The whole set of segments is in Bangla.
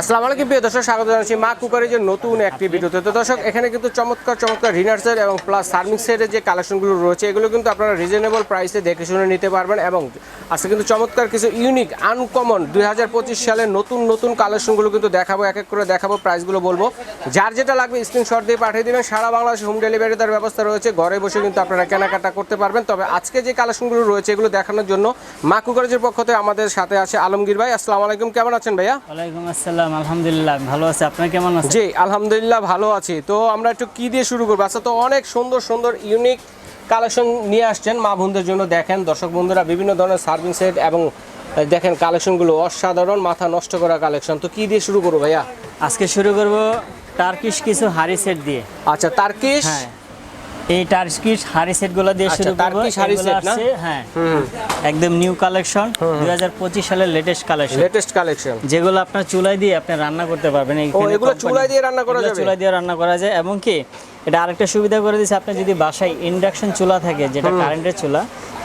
আসসালামু আলাইকুম, প্রিয় দর্শক, স্বাগত জানাচ্ছি মা কুকারের যে নতুন একটি ভিডিওতে। তো দর্শক, এখানে কিন্তু চমৎকার চমৎকার রিনার্সের এবং প্লাস সার্মিং সেটের যে কালেকশনগুলো রয়েছে, এগুলো কিন্তু আপনারা রিজনেবল প্রাইসে দেখে শুনে নিতে পারবেন এবং আজকে কিন্তু চমৎকার কিছু ইউনিক আনকমন দুই হাজার পঁচিশ সালের নতুন নতুন কালেকশনগুলো কিন্তু দেখাবো, এক এক করে দেখাবো প্রাইসগুলো বলব। যার যেটা লাগবে স্ক্রিনশট দিয়ে পাঠিয়ে দেবেন। সারা বাংলাদেশ হোম ডেলিভারি তার ব্যবস্থা রয়েছে। ঘরে বসে কিন্তু আপনারা কেনাকাটা করতে পারবেন। তবে আজকে যে কালেকশনগুলো রয়েছে, এগুলো দেখানোর জন্য মা কুকারের পক্ষ থেকে আমাদের সাথে আছে আলমগীর ভাই। আসসালামু আলাইকুম, কেমন আছেন ভাইয়া? আসসালাম। আলহামদুলিল্লাহ ভালো আছে। আপনার কেমন আছে জি আলহামদুলিল্লাহ ভালো আছি। তো আমরা একটু কি দিয়ে শুরু করব? আচ্ছা তো অনেক সুন্দর সুন্দর ইউনিক কালেকশন নিয়ে আসছেন মা বোনদের জন্য। দেখেন দর্শক বন্ধুরা বিভিন্ন ধরনের সার্ভিং সেট এবং দেখেন কালেকশনগুলো অসাধারণ মাথা নষ্ট করা কালেকশন তো কি দিয়ে শুরু করব ভাইয়া? আজকে শুরু করব টার্কিশ কিছু হাড়ি সেট দিয়ে। আচ্ছা তার্কিশ হ্যাঁ। এই টার্কিশ হাড়ি সেটগুলো দিয়ে আচ্ছা, শুরু করব হাড়ি এগুলো না? হ্যাঁ। একদম নিউ কালেকশন দুই হাজার পঁচিশ সালের লেটেস্ট কালেকশন লেটেস্ট কালেকশন যেগুলো আপনার চুলায় দিয়ে আপনি রান্না করতে পারবেন এগুলো চুলায় দিয়ে রান্না করা যাবে? চুলায় দিয়ে রান্না করা যায় এবং কি এটা আরেকটা সুবিধা করে দিচ্ছে আপনি যদি বাসায় ইন্ডাকশন চুলা থাকে যেটা কারেন্টের চুলা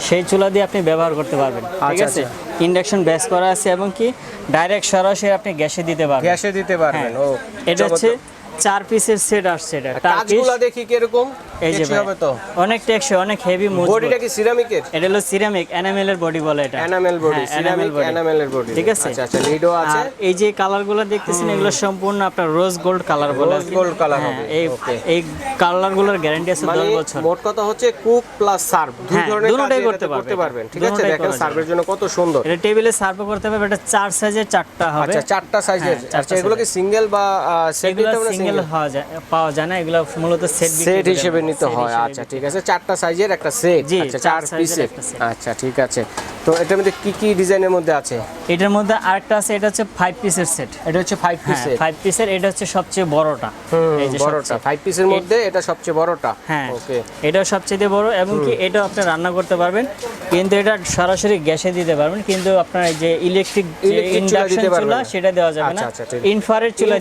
সেই চুলা দিয়ে আপনি ব্যবহার করতে পারবেন ঠিক আচ্ছা, আছে? ইন্ডাকশন বেস করা আছে এবং কি ডাইরেক্ট সরাসরি আপনি গ্যাসে দিতে পারবেন। গ্যাসে দিতে পারবেন ও হ্যাঁ। এটা হচ্ছে চার পিসের সেট আসছে এটা। কাজগুলো দেখি কীরকম? এই যে হবে তো। অনেক টেকসই অনেক হেভি মজবুত বডিটা কি সিরামিকের এটা হলো সিরামিক এনামেল এর বডি বলে এটা। এনামেল বডি সিরামিক এনামেল এর বডি ঠিক আছে? আচ্ছা আচ্ছা লিডো আছে। এই যে কালারগুলো দেখতেছেন এগুলো সম্পূর্ণ আপনার রোজ গোল্ড কালার বলে gold colour হ্যাঁ, হবে, এই এই কালারগুলোর গ্যারান্টি আছে মানে 10 বছর। মোট কথা হচ্ছে কুক প্লাস সার্ভ দুই হ্যাঁ, ধরনের দুটোটাই কাজ করতে করতে পারবে। পারবেন ঠিক আছে? দেখেন সার্ভের জন্য কত সুন্দর। এটা টেবিলে সার্ভ করতে হবে এটা চার সাইজের চারটা হবে। আচ্ছা চারটা সাইজের হ্যাঁ, আচ্ছা এগুলো কি সিঙ্গেল বা সেট হবে সিঙ্গেল পাওয়া যায় না এগুলো মূলত সেট সেট হিসেবে নিতে হয় আচ্ছা ঠিক আছে। চারটা সাইজের একটা সেট আচ্ছা চার পিসের আচ্ছা ঠিক আছে। তো এটার মধ্যে কি কি ডিজাইনের মধ্যে আছে? এটার মধ্যে আরেকটা আছে এটা হচ্ছে ফাইভ পিসের সেট এটা হচ্ছে ফাইভ পিসের ফাইভ পিসের এটা হচ্ছে সবচেয়ে বড়টা। এই যে বড়টা। ফাইভ পিসের মধ্যে এটা সবচেয়ে বড়টা। হ্যাঁ ওকে এটাও সবচেয়ে বড় এবং কি এটা আপনি রান্না করতে পারবেন কিন্তু এটা সরাসরি গ্যাসে দিতে পারবেন কিন্তু আপনার এই যে ইলেকট্রিক ইন্ডাকশন চুলা। সেটা দেওয়া যাবে না। আচ্ছা, আচ্ছা, ইনফ্রারেড চুলা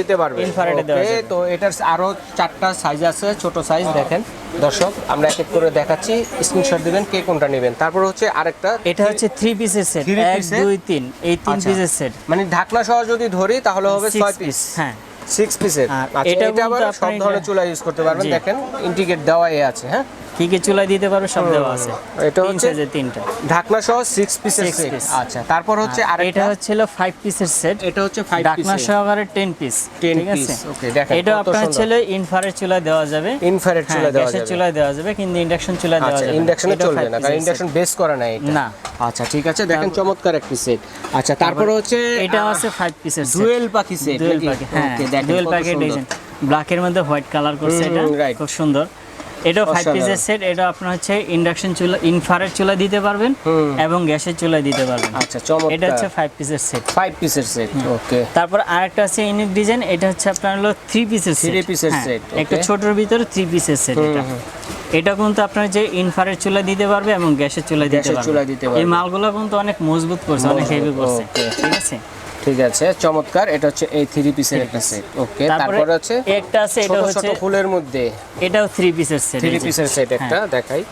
দিতে পারবেন। ইনফ্রারেডে ওকে তো এটার আরও চারটা সাইজ আছে ছোট সাইজ দেখেন। দর্শক আমরা এক এক করে দেখাচ্ছি। স্ক্রিনশট দিবেন কে কোনটা নেবেন। তারপর হচ্ছে আরেকটা এটা হচ্ছে থ্রি পিসের সেট এক দুই তিন। এই তিন আচ্ছা। পিসের সেট মানে ঢাকনা সহ যদি ধরি তাহলে হবে ছয় পিস হ্যাঁ। সিক্স পিসের আচ্ছা এটা আবার সব ধরনের চুলা ইউজ করতে পারবেন। দেখেন ইন্ডিকেট দেওয়াই আছে হ্যাঁ? কি কি চুলা দিতে পারবে সব দেওয়া আছে। এটা হচ্ছে- সাইজের তিনটা। ঢাকনা সহ সিক্স পিসের সেট আচ্ছা তারপর হচ্ছে আর এটা হচ্ছিল ফাইভ পিসের সেট এটা হচ্ছে ফাইভ ডাকনা পিস সহকারে টেন পিস 10 ঠিক আছে? piece, okay, দেখেন এটা আপনার। ছিল ইনফ্রারেড দেওয়া যাবে। ইনফ্রারেড হ্যাঁ, চুলা দেওয়া গ্যাসের যাবে। দেওয়া যাবে কিন্তু ইন্ডাকশন চুলায় দেওয়া আচ্ছা যাবে ইন্ডাকশনে চলবে না কারণ এর ইন্ডাকশন বেস করা নাই এটা। না। আচ্ছা ঠিক আছে দেখেন চমৎকার একটি সেট আচ্ছা তারপর হচ্ছে এটা আছে ফাইভ পিসের ডুয়েল পাখি সেট ডুয়েল হ্যাঁ ডুয়েল প্যাকেট ডিজাইন ব্ল্যাকের মধ্যে হোয়াইট কালার করছে এটা খুব সুন্দর। এটাও ফাইভ পিসের সেট এটা আপনার হচ্ছে ইন্ডাকশন চুলা ইনফ্রারেড চুলা দিতে পারবেন এবং গ্যাসের চুলায় দিতে পারবেন। আচ্ছা চমৎকার। এটা হচ্ছে ফাইভ পিসের সেট ফাইভ পিসের সেট ওকে তারপর আরেকটা আছে ইউনিক ডিজাইন এটা হচ্ছে আপনার হলো থ্রি পিসের সেট piece এর set, একটা. ছোটর ভিতরে থ্রি পিসের সেট এটা। এটা কিন্তু আপনার যে ইনফ্রারেড চুলা দিতে পারবে এবং গ্যাসের চুলা দিতে পারবে। এই মালগুলো কিন্তু অনেক মজবুত করছে অনেক হেভি করছে। ঠিক আছে? ঠিক আছে চমৎকার। এটা হচ্ছে এই থ্রি পিসের একটা সেট ওকে তারপর হচ্ছে একটা আছে এটা ছোট ছোট হচ্ছে ফুলের মধ্যে। এটাও থ্রি পিসের সেট থ্রি পিসের সেট একটা দেখাই।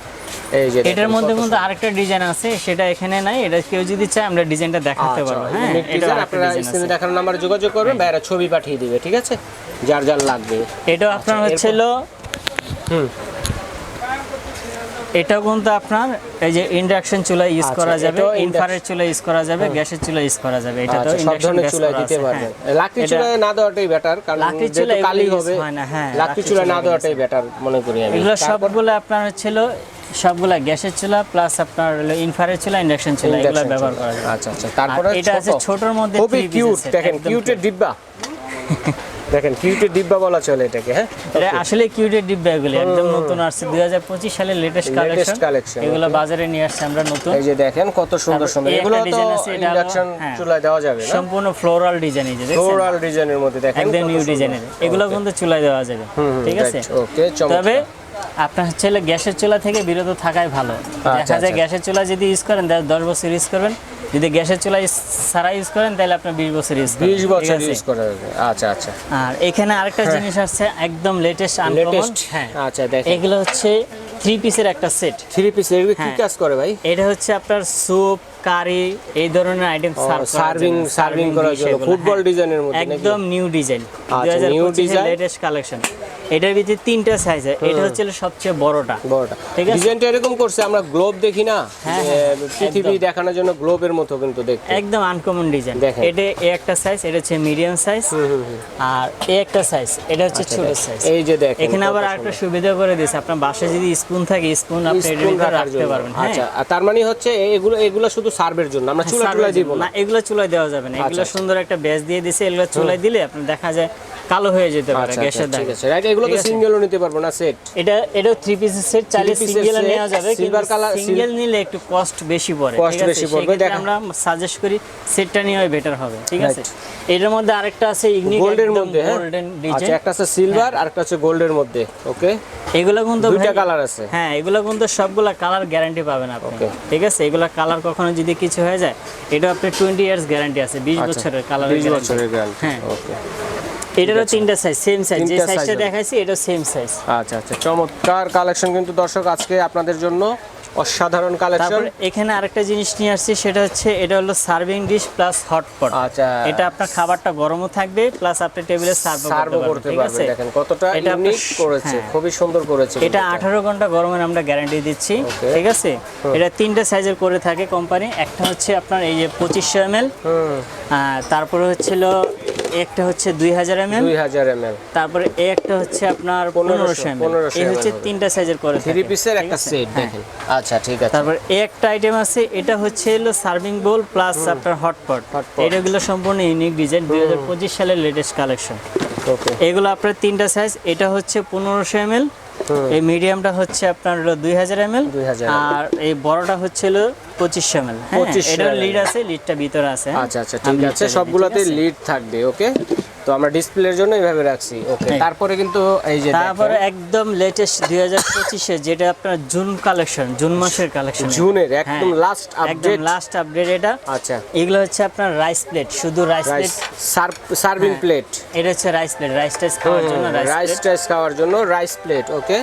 এই যে এটার মধ্যে কিন্তু আরেকটা ডিজাইন আছে সেটা এখানে নাই এটা কেউ যদি চায় আমরা ডিজাইনটা দেখাতে আচ্ছা, পারব। হ্যাঁ এটা আপনারা স্ক্রিনে দেখানোর নাম্বারে যোগাযোগ করবেন ভাইরা ছবি পাঠিয়ে দিবে ঠিক আছে? যার যার লাগবে। এটা আপনার আচ্ছা, হচ্ছিল হুম। এটাও কিন্তু আপনার এই যে ইন্ডাকশন চুলা ইউজ করা যাবে ইনফ্রারেড চুলা ইউজ করা যাবে গ্যাসের চুলা ইউজ করা যাবে এটা তো সব ধরনের করা দিতে হ্যাঁ। লাকড়ি এটা- চুলায় না দেওয়াটাই বেটার কারণ লাকড়ি চুলায় কালি হবে হ্যাঁ, লাকড়ি চুলা না দেওয়াটাই বেটার মনে করি আমি। এগুলো সবগুলো আপনার ছিল সবগুলা গ্যাসের চুলা প্লাস আপনার হলো ইনফ্রারেড চুলা ইন্ডাকশন চুলা এগুলো ব্যবহার করা যাবে। আচ্ছা আচ্ছা তারপরে এটা আছে ছোটর মধ্যে খুবই কিউট দেখেন কিউটের ডিব্বা। দেখেন কিউটের ডিব্বা বলা চলে এটাকে হ্যাঁ? এটা আসলে কিউটের ডিব্বা এগুলো একদম নতুন আসছে। দুই হাজার পঁচিশ সালের লেটেস্ট কালেকশন এগুলো বাজারে নিয়ে আসছে আমরা নতুন। এই যে দেখেন কত সুন্দর সুন্দর। এগুলো তো ইন্ডাকশন হ্যাঁ। চুলায় দেওয়া যাবে না? সম্পূর্ণ ফ্লোরাল ডিজাইন এই যে দেখছেন? ফ্লোরাল ডিজাইনের মধ্যে দেখেন একদম নিউ। ডিজাইনের এগুলো কিন্তু চুলায় দেওয়া যাবে ঠিক আছে? ওকে তবে আপনার হচ্ছে গ্যাসের চুলা থেকে বিরত থাকাই ভালো। দেখা আচ্ছা, যায় গ্যাসের চুলা যদি ইউজ করেন দশ বছর ইউজ করবেন যদি গ্যাসের চুলা সারা ইউজ করেন তাহলে আপনার বিশ বছর ইউজ করবেন বিশ বছর ইউজ করা আচ্ছা আচ্ছা। আর এখানে আরেকটা জিনিস আসছে একদম লেটেস্ট আনকমন হ্যাঁ। আচ্ছা দেখেন। এগুলো হচ্ছে থ্রি পিসের একটা সেট থ্রি পিস এগুলো কি হ্যাঁ। কাজ করে ভাই? এটা হচ্ছে আপনার স্যুপ কারি এই ধরনের আইটেম সার্ভিং সার্ভিং করার জন্য। ফুটবল ডিজাইনের মধ্যে একদম নিউ ডিজাইন আচ্ছা, new design। লেটেস্ট কালেকশন এটার ভিতরে তিনটা সাইজ এটা হচ্ছে সবচেয়ে বড়টা। বড়টা। ঠিক আছে। ডিজাইনটা এরকম করছে আমরা গ্লোব দেখি না? হ্যাঁ, যে হ্যাঁ, পৃথিবী দেখানোর জন্য গ্লোবের মতো কিন্তু দেখতে। একদম আনকমন ডিজাইন এটা এ একটা সাইজ এটা হচ্ছে মিডিয়াম সাইজ আর এ একটা সাইজ এটা হচ্ছে ছোট সাইজ আচ্ছা, এই যে দেখেন এখানে আবার আরেকটা সুবিধা করে দিয়েছে। আপনার বাসায় যদি স্পুন থাকে স্পুন আপনি স্পুন ভিতরে রাখতে পারবেন হ্যাঁ। আচ্ছা আর তার মানে হচ্ছে এগুলো এগুলো শুধু সার্ভের জন্য আমরা চুলা টুলা দিব না। এগুলো চুলায় দেওয়া যাবে না। এগুলো আচ্ছা। সুন্দর একটা ব্যাস দিয়ে দিছে এগুলো চুলায় দিলে আপনার দেখা যায় কালো হয়ে যেতে পারে আচ্ছা আচ্ছা, গ্যাসের ঠিক আছে। রাইট এগুলো তো সিঙ্গেলও নিতে পারব না সেট এটা এটা থ্রি পিসের সেট চাইলে সিঙ্গেল নেওয়া যাবে কিন্তু color- সিঙ্গেল নিলে একটু কস্ট বেশি পড়ে আছে? বেশি পড়বে, সেক্ষেত্রে আমরা সাজেস্ট করি সেটটা নেওয়াই বেটার হবে ঠিক আছে? এটার মধ্যে আরেকটা আছে ইগনিক গোল্ডের মধ্যে হ্যাঁ? গোল্ডেন আচ্ছা একটা আছে সিলভার আর একটা হচ্ছে গোল্ডের মধ্যে ওকে এগুলো কিন্তু দুইটা কালার আছে। হ্যাঁ এগুলো কিন্তু সবগুলা কালার গ্যারান্টি পাবেন আপনি. ঠিক আছে? এগুলা কালার কখনো যদি কিছু হয়ে যায় এটা আপনার টোয়েন্টি ইয়ার্স গ্যারান্টি আছে বিশ বছরের কালার আচ্ছা, বিশ বছরের গ্যারান্টি হ্যাঁ। ওকে এটারও তিনটা সাইজ সেম সাইজ যে সাইজটা দেখাইছি এটা সেম সাইজ আচ্ছা আচ্ছা চমৎকার কালেকশন কিন্তু দর্শক আজকে আপনাদের জন্য। অসাধারণ কালেকশন তারপর এখানে আরেকটা জিনিস নিয়ে আসছি সেটা হচ্ছে এটা হলো সার্ভিং ডিশ প্লাস হটপট আচ্ছা। এটা আপনার খাবারটা গরমও থাকবে প্লাস আপনি টেবিলে সার্ভ করতে পারবেন ঠিক আছে? দেখেন কতটা ইউনিক করেছে হ্যাঁ। খুবই সুন্দর করেছে এটা কিন্তু আঠারো ঘণ্টা গরমের আমরা গ্যারান্টি দিচ্ছি ঠিক আছে? এটা তিনটা সাইজের করে থাকে কোম্পানি একটা হচ্ছে আপনার এই যে পঁচিশশো এম এল হুম। তারপরে হচ্ছিল একটা হচ্ছে দুই হাজার এম এল দুই হাজার এম এল। তারপরে একটা হচ্ছে আপনার 1500 পনেরোশো এম এল। 1500 এই হচ্ছে তিনটা সাইজের করে থ্রি পিসের একটা সেট হ্যাঁ। দেখেন। আচ্ছা ঠিক আছে। তারপর একটা আইটেম আছে এটা হচ্ছে হলো সার্ভিং বোল প্লাস আপনার হটপট। এটাগুলো সম্পূর্ণ ইউনিক ডিজাইন দুই হাজার পঁচিশ সালের লেটেস্ট কালেকশন এগুলো আপনার তিনটা সাইজ এটা হচ্ছে পনেরোশো এম এই মিডিয়ামটা হচ্ছে আপনার দুই হাজার এম আর এই বড়টা হচ্ছে হলো পঁচিশশো এম এল 2500 এটার ml লিড আছে লিডটা ভিতরে আছে? আচ্ছা আচ্ছা ঠিক আছে সবগুলোতে লিড থাকবে ওকে তো আমরা ডিসপ্লের জন্য এইভাবে রাখছি। ওকে হ্যাঁ। তারপরে কিন্তু এই যে তারপরে একদম লেটেস্ট দুই হাজার পঁচিশে যেটা আপনার জুন কালেকশন জুন মাসের কালেকশন জুনের একদম লাস্ট আপডেট একদম লাস্ট আপডেট এটা। আচ্ছা। এগুলো হচ্ছে আপনার রাইস প্লেট শুধু রাইস প্লেট সার্ভিং হ্যাঁ। প্লেট এটা হচ্ছে রাইস প্লেট রাইস টাইস খাওয়ার জন্য রাইস টাইস খাওয়ার জন্য রাইস প্লেট ওকে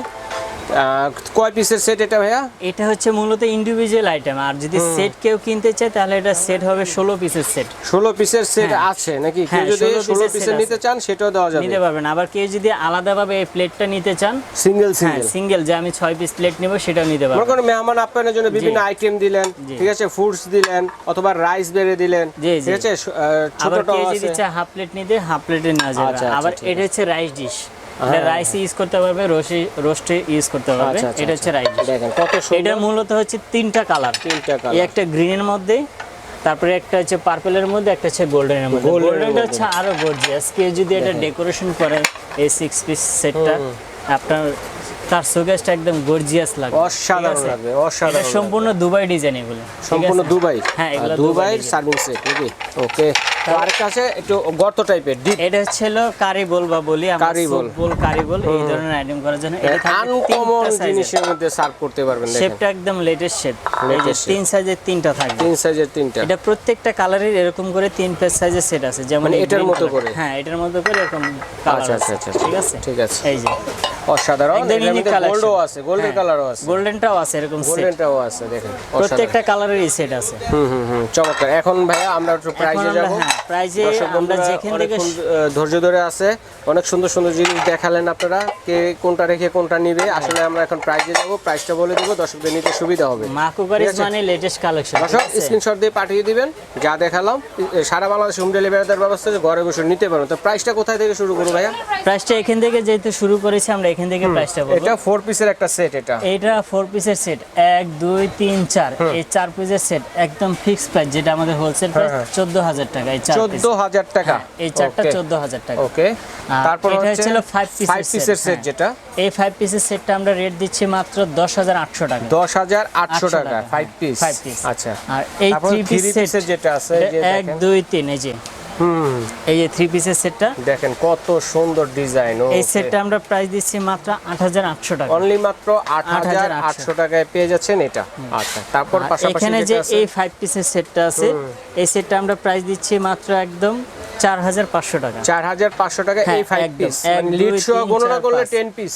কয় পিসের সেট এটা ভাইয়া? এটা হচ্ছে মূলত ইন্ডিভিজুয়াল আইটেম আর যদি সেট কেউ কিনতে চায় তাহলে এটা সেট হবে ষোলো পিসের সেট ষোলো পিসের সেট। আছে নাকি? কেউ হ্যাঁ, যদি 16 ষোলো পিসের নিতে চান সেটাও দেওয়া যাবে। নিতে পারবেন। আবার কেউ যদি আলাদাভাবে এই প্লেটটা নিতে চান সিঙ্গেল হ্যাঁ সিঙ্গেল সিঙ্গেল যে আমি ছয় পিস প্লেট নেব সেটাও নিতে মনে পারবেন। করেন মেহমান আপ্যায়নের জন্য বিভিন্ন আইটেম দিলেন ঠিক আছে ফুডস দিলেন অথবা রাইস বেড়ে দিলেন। ঠিক আছে স- আহ, আবার কেউ যদি চায় হাফ প্লেট নিতে হাফ প্লেটে নেওয়া যাবে আচ্ছা, আচ্ছা, আবার এটা হচ্ছে রাইস ডিশ রাইস ইউজ করতে পারবে রোস্টে রোস্টে ইউজ করতে পারবে। আচ্ছা, আচ্ছা, এটা হচ্ছে রাইস দেখেন কত এটা মূলত হচ্ছে তিনটা কালার তিনটা কালার একটা গ্রিনের মধ্যে তারপরে একটা হচ্ছে পার্পলের মধ্যে একটা হচ্ছে গোল্ডেনের মধ্যে। গোল্ডেনটা হচ্ছে আরও গর্জিয়াস কেউ যদি এটা ডেকোরেশন করে এই সিক্স পিস সেটটা আপনার তার সুগেস্ট একদম গর্জিয়াস লাগবে। অসাধারণ লাগবে, অসাধারণ সম্পূর্ণ দুবাই ডিজাইন এগুলো। সম্পূর্ণ দুবাই? হ্যাঁ এগুলো দুবাই। সার্ভিং সেট ওকে আরেকটা আছে একটু গর্ত টাইপের ডিপ। এটা হচ্ছে হলো কারি বল বা বলি আমরা কারি বল। soup কারি বল এই ধরনের আইটেম করার জন্য। এটা আনকমন জিনিসের মধ্যে সার্ভ করতে পারবেন দেখেন। শেপটা একদম লেটেস্ট শেপ এই যে তিন সাইজের তিনটা থাকবে। তিন সাইজের তিনটা। এটা প্রত্যেকটা কালারের এরকম করে তিন পেজ সাইজের সেট আছে যেমন মানে এটার মতো করে? হ্যাঁ এটার মতো করে এরকম আচ্ছা, আছে। আচ্ছা, আচ্ছা, ঠিক আছে? ঠিক আছে। এই যে। অসাধারণ গোল্ডও আছে গোল্ডের কালারও আছে। গোল্ডেনটাও আছে এরকম সেট গোল্ডেনটাও আছে দেখেন প্রত্যেকটা কালারেরই সেট আছে। হুম হুম হুম চমৎকার। এখন ভাইয়া আমরা একটু আমরা- যাব। হ্যাঁ, আমরা যেখান থেকে ধৈর্য ধরে আছে। অনেক সুন্দর সুন্দর জিনিস দেখালেন আপনারা কে কোনটা রেখে কোনটা নিবে। আসলে আমরা এখন প্রাইজে যাব প্রাইসটা বলে দেবো দর্শকদের নিতে সুবিধা হবে। আছে। মানে লেটেস্ট কালেকশন দর্শক স্ক্রিনশট দিয়ে পাঠিয়ে দিবেন যা দেখালাম। সারা বাংলাদেশ হোম ডেলিভারি দেওয়ার ব্যবস্থা ঘরে বসে নিতে পারবেন তো প্রাইসটা কোথায় থেকে শুরু করব ভাইয়া? প্রাইসটা এখান থেকে যেহেতু শুরু করেছি আমরা এখান থেকে প্রাইসটা বলব। এটা ফোর পিসের একটা সেট এটা। এইটা ফোর পিসের সেট এক দুই তিন চার। এই চার পিসের সেট একদম ফিক্স প্রাইস যেটা আমাদের হোলসেল প্রাইস হ্যাঁ। চোদ্দ হাজার টাকা। চোদ্দ হাজার টাকা। এই চারটা. চোদ্দ হাজার টাকা। ওকে তারপর এটা হচ্ছিল piece-এর ফাইভ পিসের সেট হ্যাঁ। যেটা? এই ফাইভ পিসের সেটটা আমরা রেট দিচ্ছি মাত্র দশ হাজার আটশো টাকা। দশ হাজার আটশো টাকা ফাইভ পিস ফাইভ piece। আচ্ছা। আর এই থ্রি পিস সেট যেটা আছে এক দুই তিন এই যে। এই যে থ্রি পিসের সেটটা দেখেন কত সুন্দর ডিজাইন এই সেটটা আমরা প্রাইস দিচ্ছি মাত্র আট হাজার আটশো টাকা। অনলি মাত্র আট হাজার 8,800 আটশো। টাকায় পেয়ে যাচ্ছেন এটা। আচ্ছা তারপর পাশাপাশি এখানে যে এই ফাইভ পিসের সেটটা আছে এই সেটটা আমরা প্রাইস দিচ্ছি মাত্র একদম চার হাজার পাঁচশো টাকা। চার হাজার পাঁচশো টাকা এই ফাইভ পিস লিড সহ গণনা করলে পিস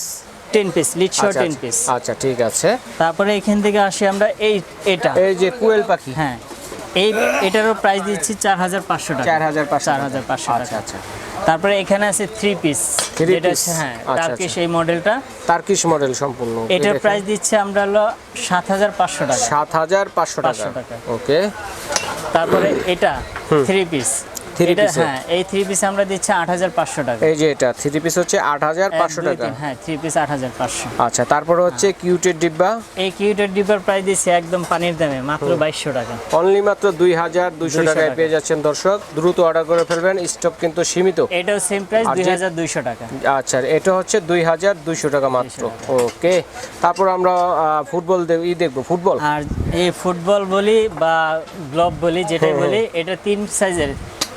টেন পিস লিড সহ টেন। পিস আচ্ছা ঠিক আছে। তারপরে এখান থেকে আসি আমরা এই এটা। এই যে কুয়েল পাখি। হ্যাঁ। এই এটারও প্রাইস দিচ্ছি চার হাজার পাঁচশো টাকা। চার হাজার চার হাজার পাঁচশো আচ্ছা আচ্ছা। তারপরে এখানে আছে থ্রি পিস যেটা হ্যাঁ আচ্ছা, টার্কিশ আচ্ছা। এই মডেলটা তার্কিশ মডেল সম্পূর্ণ। এটার প্রাইস দিচ্ছে আমরা হলো সাত হাজার পাঁচশো টাকা। সাত হাজার পাঁচশো টাকা। ওকে তারপরে এটা থ্রি পিস এটা হ্যাঁ এই থ্রি পিস আমরা দিচ্ছি আট হাজার পাঁচশো টাকা। এই যে এটা থ্রি পিস হচ্ছে আট হাজার পাঁচশো টাকা। হ্যাঁ থ্রি পিস আট হাজার পাঁচশো। আচ্ছা তারপরে হচ্ছে কিউটের ডিব্বা। এই কিউটের ডিপার প্রাইস দিচ্ছে একদম পানির দামে মাত্র বাইশশো টাকা। অনলি মাত্র দুই হাজার দুইশো টাকায় পেয়ে যাচ্ছেন দর্শক। দ্রুত অর্ডার করে ফেলবেন স্টক কিন্তু সীমিত। এটাও সেম প্রাইস দুই হাজার দুইশো টাকা। আচ্ছা এটা হচ্ছে দুই হাজার দুইশো টাকা মাত্র। ওকে তারপর আমরা ফুটবল ই দেখব ফুটবল। আর এই ফুটবল বলি বা গ্লোব বলি যেটাই বলি এটা তিন সাইজের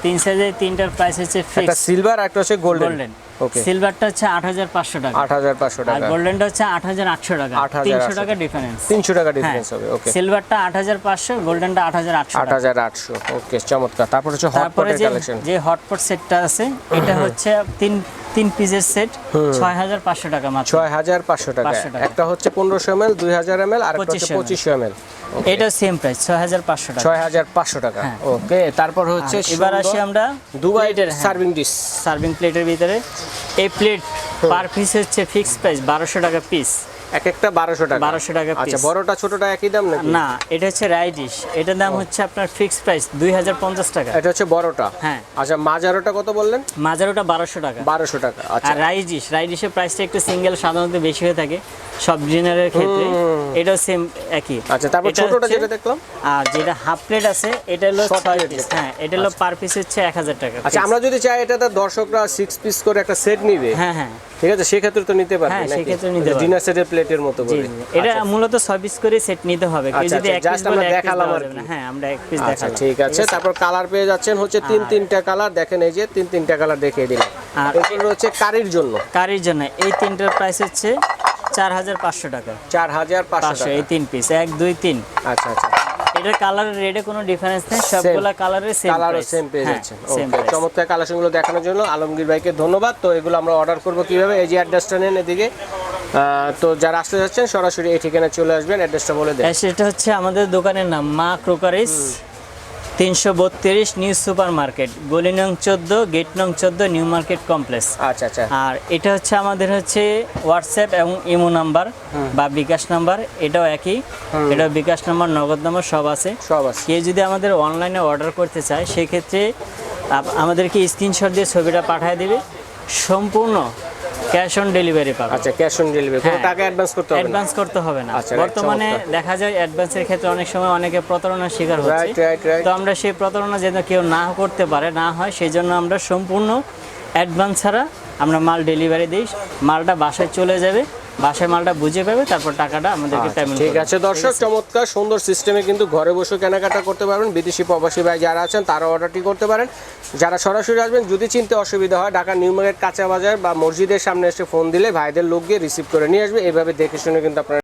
তিন সাইজের তিনটার প্রাইস হচ্ছে একটা সিলভার একটা হচ্ছে গোল্ডেন গোল্ডেন ওকে সিলভারটা হচ্ছে আট হাজার পাঁচশো টাকা। আট হাজার পাঁচশো আর টাকা। গোল্ডেনটা হচ্ছে আট হাজার আটশো টাকা। 300 টাকা। ডিফারেন্স তিনশো টাকা হ্যাঁ। ডিফারেন্স হবে ওকে সিলভারটা আট হাজার পাঁচশো গোল্ডেনটা আট হাজার আটশো আট হাজার আটশো ওকে চমৎকার। তারপর হচ্ছে হটপট হটপটের কালেকশন যে হটপট সেটটা আছে এটা হচ্ছে তিন তিন পিসের সেট ছয় হাজার পাঁচশো টাকা মাত্র। ছয় হাজার পাঁচশো টাকা। একটা হচ্ছে পনেরোশো এম এল দুই হাজার এম এল আর একটা হচ্ছে 2500 পঁচিশশো এম এল এটা সেম প্রাইস ছয় হাজার পাঁচশো টাকা। ছয় হাজার পাঁচশো টাকা। হ্যাঁ। ওকে তারপর হচ্ছে এবার আসি আমরা দুবাই প্লেটের হ্যাঁ, সার্ভিং ডিশ সার্ভিং প্লেটের ভিতরে। এই প্লেট পার পিস হচ্ছে ফিক্স প্রাইস বারোশো টাকা পিস এক একটা বারোশো টাকা। 1200 টাকা আচ্ছা। বড়টা ছোটটা একই দাম নাকি? না এটা হচ্ছে রাইডিশ। এটার দাম হচ্ছে আপনার ফিক্স প্রাইস দুই হাজার পঞ্চাশ টাকা। এটা হচ্ছে বড়টা? হ্যাঁ। আচ্ছা মাজারোটা কত বললেন? মাজারোটা বারোশো টাকা। বারোশো টাকা আচ্ছা। রাইডিশ রাইডিশের প্রাইসটা একটু সিঙ্গেল সাধারণত বেশি হয়ে থাকে সব ডিনারের ক্ষেত্রে। এটাও সেম একই। আচ্ছা তারপর ছোটটা যেটা দেখলাম? আর যেটা হাফ প্লেট আছে এটা হলো ছয় পিস হ্যাঁ এটা হলো পার পিস হচ্ছে এক হাজার টাকা আচ্ছা আমরা যদি চাই এটাতে দর্শকরা সিক্স পিস করে একটা সেট নিবে। হ্যাঁ হ্যাঁ। ঠিক আছে সেক্ষেত্রে তো নিতে পারবে হ্যাঁ, সেক্ষেত্রে নিতে পারবে। ডিনার সেটের প্লেটের মতো করে। এটা আচ্ছা, মূলত ছয় পিস করে সেট নিতে হবে। কেউ আচ্ছা, যদি আচ্ছা, এক পিস আমরা দেখালাম আর। হ্যাঁ আমরা এক পিস আচ্ছা দেখালাম। ঠিক আছে। তারপর কালার পেয়ে যাচ্ছেন হচ্ছে তিন তিনটা কালার দেখেন এই যে তিন তিনটা কালার দেখিয়ে দিলাম। আর এগুলো হচ্ছে কারির জন্য। কারির জন্য। এই তিনটার প্রাইস হচ্ছে চার হাজার পাঁচশো টাকা। চার হাজার পাঁচশো এই তিন পিস এক দুই তিন। আচ্ছা আচ্ছা। এটার কালারের রেডে কোনো ডিফারেন্স নেই সবগুলা কালারের সেম কালারও সেম পেয়ে যাচ্ছে যাচ্ছেন ওকে চমৎকার কালেকশনগুলো দেখানোর জন্য আলমগীর ভাইকে ধন্যবাদ। তো এগুলো আমরা অর্ডার করব কীভাবে? এই যে অ্যাড্রেসটা নেন এদিকে। তো যারা আসতে যাচ্ছেন সরাসরি এই ঠিকানায় চলে আসবেন। অ্যাড্রেসটা বলে দেন। সেটা হচ্ছে আমাদের দোকানের নাম মা ক্রোকারিস। তিনশো বত্রিশ নিউ সুপার মার্কেট গলি নং চোদ্দ গেট নং চোদ্দ নিউ মার্কেট কমপ্লেক্স। আচ্ছা আচ্ছা। আর এটা হচ্ছে আমাদের হচ্ছে হোয়াটসঅ্যাপ এবং ইমো নাম্বার বা বিকাশ নাম্বার এটাও একই। এটাও বিকাশ নাম্বার নগদ নাম্বার সব আছে। সব আছে। কেউ যদি আমাদের অনলাইনে অর্ডার করতে চায় সেক্ষেত্রে আমাদেরকে স্ক্রিনশট দিয়ে ছবিটা পাঠিয়ে দেবে। সম্পূর্ণ ক্যাশ অন ডেলিভারি পাবে। আচ্ছা ক্যাশ অন ডেলিভারি কোনো হ্যাঁ। টাকা অ্যাডভান্স করতে হবে না। অ্যাডভান্স করতে হবে না। আচ্ছা, বর্তমানে দেখা যায় অ্যাডভান্সের ক্ষেত্রে অনেক সময় অনেকে প্রতারণার শিকার হচ্ছে। Right right right. তো আমরা সেই প্রতারণা যেন কেউ না করতে পারে না হয় সেই জন্য আমরা সম্পূর্ণ অ্যাডভান্স ছাড়া আমরা মাল ডেলিভারি দিই। মালটা বাসায় চলে যাবে। বাসায় মালটা বুঝে পাবে তারপর টাকাটা আমাদেরকে পেমেন্ট আচ্ছা, ঠিক আছে দর্শক চমৎকার সুন্দর সিস্টেমে কিন্তু ঘরে বসে কেনাকাটা করতে পারবেন। বিদেশি প্রবাসী ভাই যারা আছেন তারা অর্ডারটি করতে পারেন। যারা সরাসরি আসবেন যদি চিনতে অসুবিধা হয় ঢাকা নিউ মার্কেট কাঁচা বাজার বা মসজিদের সামনে এসে ফোন দিলে ভাইদের লোক গিয়ে রিসিভ করে নিয়ে আসবে। এইভাবে দেখে শুনে কিন্তু আপনারা